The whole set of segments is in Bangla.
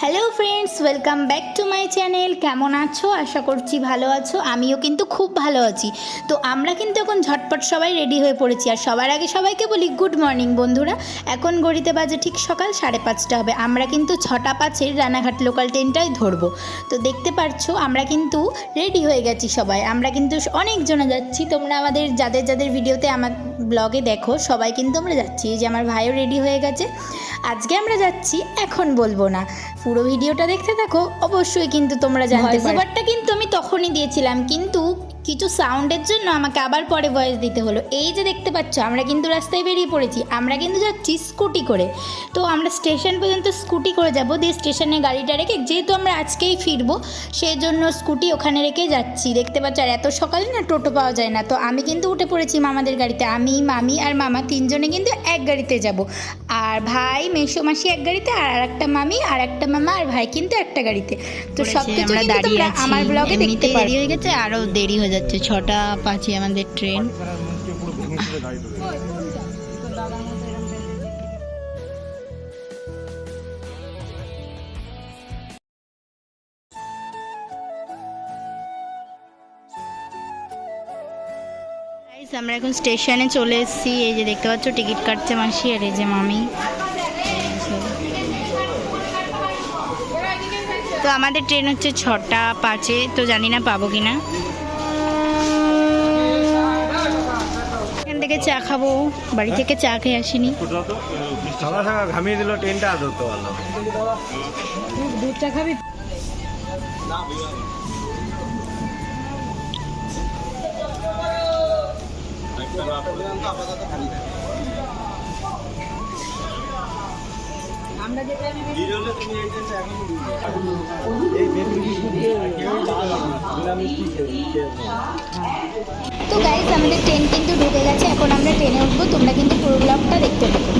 hello friends welcome back to my channel, কেমন আছো? আশা করছি ভালো আছো। আমিও কিন্তু খুব ভালো আছি। তো আমরা কিন্তু এখন ঝটপট সবাই রেডি হয়ে পড়েছি। আর সবার আগে সবাইকে বলি গুড মর্নিং বন্ধুরা। এখন গড়িতে বাজে ঠিক সকাল সাড়ে পাঁচটা হবে। আমরা কিন্তু ছটা পাঁচের রানাঘাট লোকাল ট্রেনটাই ধরবো। তো দেখতে পারছ, আমরা কিন্তু রেডি হয়ে গেছি সবাই। আমরা কিন্তু অনেকজনে যাচ্ছি। তোমরা আমাদের, যাদের যাদের ভিডিওতে আমার ব্লগে দেখো সবাই কিন্তু আমরা যাচ্ছি। এই যে আমার ভাইও রেডি হয়ে গেছে। আজকে আমরা যাচ্ছি এখন বলব না। পুরো ভিডিওটা দেখতে থাকো অবশ্যই কিন্তু তোমরা জানতে পারো কিন্তু আমি তখনই দিয়েছিলাম কিন্তু কিছু সাউন্ডের জন্য আমাকে আবার পরে ভয়েস দিতে হলো। এই যে দেখতে পাচ্ছ আমরা কিন্তু রাস্তায় বেরিয়ে পড়েছি। আমরা কিন্তু যাচ্ছি স্কুটি করে। তো আমরা স্টেশন পর্যন্ত স্কুটি করে যাব দিয়ে স্টেশনে গাড়িটা রেখে যেহেতু আমরা আজকেই ফিরবো সেই জন্য স্কুটি ওখানে রেখে যাচ্ছি। দেখতে পাচ্ছ আর এত সকালে না টোটো পাওয়া যায় না। তো আমি কিন্তু উঠে পড়েছি মামাদের গাড়িতে। আমি মামি আর মামা তিনজনে কিন্তু এক গাড়িতে যাব। আর ভাই মেসো মাসি এক গাড়িতে আর একটা মামি আর একটা মামা আর ভাই কিন্তু একটা গাড়িতে। তো সব কিছু দাঁড়িয়ে আমার ব্লগে দেখতে দেরি হয়ে গেছে আরও দেরি হয়ে যাচ্ছে, ছটা পাঁচে আমাদের ট্রেন। আমরা এখন স্টেশনে চলে এসেছি। এই যে দেখতে পাচ্ছ, টিকিট কাটছে মাসি আর এই যে মামি। তো আমাদের ট্রেন হচ্ছে ছটা পাঁচে, তো জানি না পাবো কি না থেকে চা খাব। বাড়ি থেকে চা খেয়ে আসিনি। সকাল সকাল ঘামিয়ে দিল ট্রেনটা আর ধরতে পারলাম তো গাইজ আমাদের ট্রেন কিন্তু ঢুকে গেছে এখন আমরা ট্রেনে উঠবো তোমরা কিন্তু পুরো ব্লগটা দেখতে থাকো।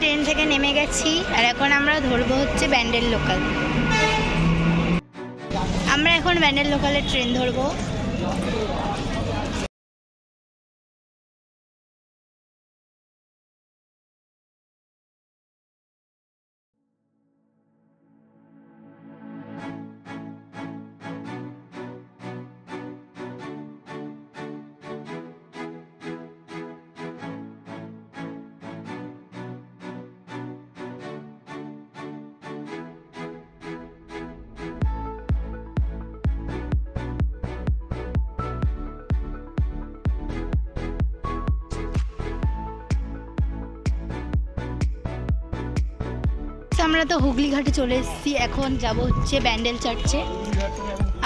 ট্রেন থেকে নেমে গেছি আর এখন আমরা ধরবো হচ্ছে ব্যান্ডেল লোকাল। আমরা এখন ব্যান্ডেল লোকালের ট্রেন ধরবো। আমরা তো হুগলি ঘাটে চলে এসেছি। এখন যাব হচ্ছে ব্যান্ডেল চার্চে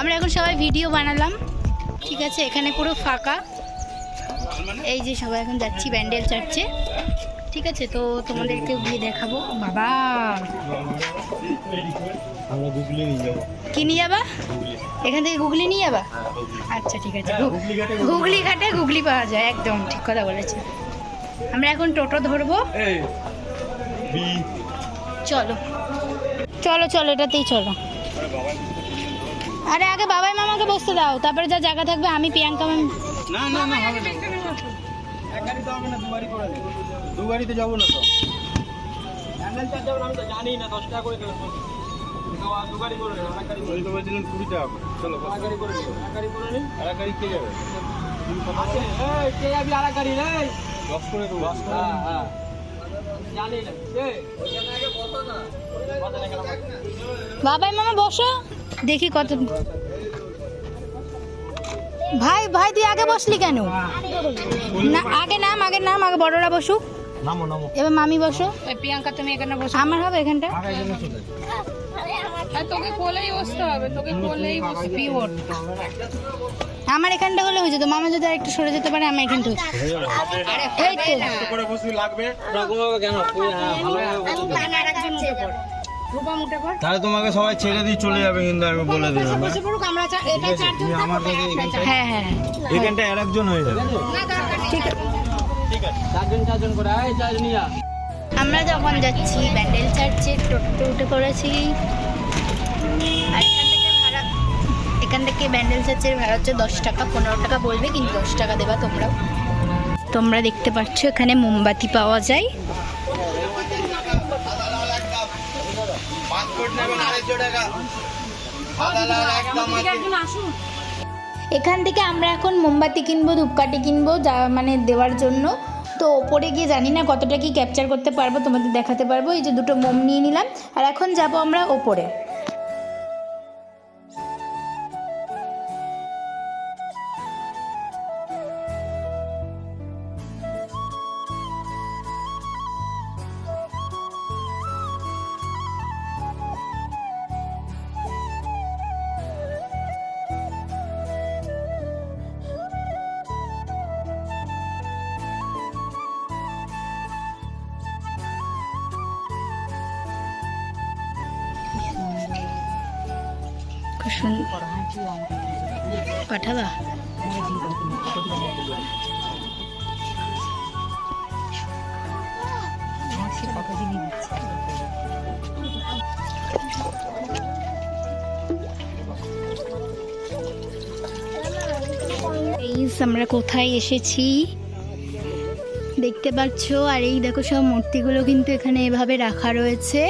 আমরা এখন সবাই ভিডিও বানালাম। ঠিক আছে এখানে পুরো ফাঁকা। এই যে সবাই এখন যাচ্ছি ব্যান্ডেল চার্চে ঠিক আছে তো তোমাদেরকে গিয়ে দেখাবো। বাবা! আমরা গুগলি নিয়ে যাব। কি নিয়ে যাবা? এখান থেকে গুগলি নিয়ে যাবা? আচ্ছা ঠিক আছে। গু- হুগলি ঘাটে গুগলি পাওয়া যায়। একদম ঠিক কথা বলেছে। আমরা এখন টোটো ধরবো। চলো। চলো চলো এটাতেই চলো। আরে আগে বাবাই মামাকে বসতে দাও তারপরে যা জায়গা থাকবে আমি প্রিয়াঙ্কা ম্যাম না না না হবে না। এক গাড়িতে হবে না দু গাড়ি করে দেবো দু গাড়িতে যাব না তো। হ্যান্ডেল চার্জ যাব আমি তো জানি না দশ টাকা করে দেবো দু গাড়ি করে এক গাড়ি করে বলছিলেন কুড়ি টাকা চলো এক গাড়ি করে দেবো এক গাড়ি করে নিন এক গাড়ি কে যাবে? আছে। এই কে যাবি আর গাড়ি রে দশ করে দেবো। হ্যাঁ হ্যাঁ। বাবাই মামা বসো। দেখি কত ভাই ভাই তুই আগে বসলি কেন? না আগে নাম আগে নাম আগে বড়রা বসুক। নামো নামো। এবার মামি বসো। প্রিয়াঙ্কা তুমি এখানে বসো। আমার হবে এখানটা? তোকে কোলেই বসতে হবে তোকে কোলেই বসবি ওর আমার এখানটা হলে হয়ে যেত। মামা যদি আর একটু সরে যেতে পারে আমি এখানটা এই তো। লাগবে। কেন? উঠে পড়। তাহলে তোমাকে সবাই ছেড়ে দিয়ে চলে যাবে কিন্তু আমি বলে দিলাম হ্যাঁ? আমরা চার- হ্যাঁ হ্যাঁ এখানটা আর একজন হয়ে যাবে। ঠিক আছে। চারজন চারজন করে আয় চার যা আমরা যখন যাচ্ছি ব্যান্ডেল চার্চে টোটো উঠে পড়েছি। আর এখান এখান থেকে ব্যান্ডেল চার্চের ভাড়া হচ্ছে দশ টাকা, পনেরো টাকা বলবে, কিন্তু দশ টাকা দেবা তোমরা। তোমরা দেখতে পাচ্ছ, এখানে মোমবাতি পাওয়া যায়। এখান থেকে আমরা এখন মোমবাতি কিনবো, ধূপকাঠি কিনবো, যা মানে দেওয়ার জন্য। তো ওপরে গিয়ে জানি না কতটা কি ক্যাপচার করতে পারব, তোমাদের দেখাতে পারব। এই যে দুটো মোম নিয়ে নিলাম। আর এখন যাব আমরা ওপরে। খুব সুন্দর আমরা কোথায় এসেছি? দেখতে পাচ্ছ? আর এই দেখো সব মূর্তিগুলো কিন্তু এখানে এভাবে রাখা রয়েছে।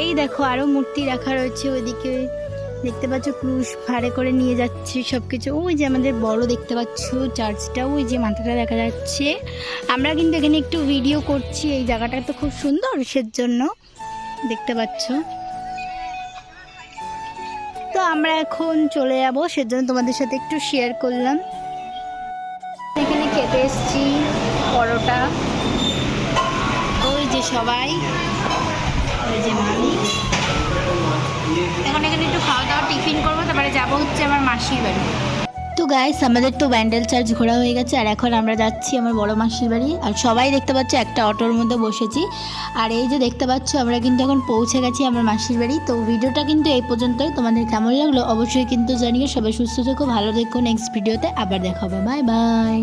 এই দেখো আরও মূর্তি রাখা রয়েছে ওইদিকে। দেখতে পাচ্ছ ক্রুশ ভাড়ে করে নিয়ে যাচ্ছে সব কিছু ওই যে আমাদের বড় দেখতে পাচ্ছ, চার্চটা, ওই যে মাথাটা দেখা যাচ্ছে। আমরা কিন্তু এখানে একটু ভিডিও করছি, এই জায়গাটা তো খুব সুন্দর সেজন্য দেখতে পাচ্ছ। তো আমরা এখন চলে যাব, সেজন্য তোমাদের সাথে একটু শেয়ার করলাম। এখানে খেতে এসছি, পরোটা। ওই যে সবাই, ওই যে মামি এখন এখানে একটু খাওয়া দাওয়া, টিফিন করব, তারপরে যাব হচ্ছে আমার মাসির বাড়ি। তো গাইস আমাদের তো ব্যান্ডেল চার্জ ঘোরা হয়ে গেছে, আর এখন আমরা যাচ্ছি আমার বড় মাসির বাড়ি। আর সবাই দেখতে পাচ্ছ একটা অটোর মধ্যে বসেছি। আর এই যে দেখতে পাচ্ছ, আমরা কিন্তু এখন পৌঁছে গেছি আমার মাসির বাড়ি। তো ভিডিওটা কিন্তু এই পর্যন্তই। তোমাদের কেমন লাগল অবশ্যই কিন্তু জানিয়ে সবাই সুস্থ থেকো, ভালো থেকো। নেক্সট ভিডিওতে আবার দেখা হবে। Bye bye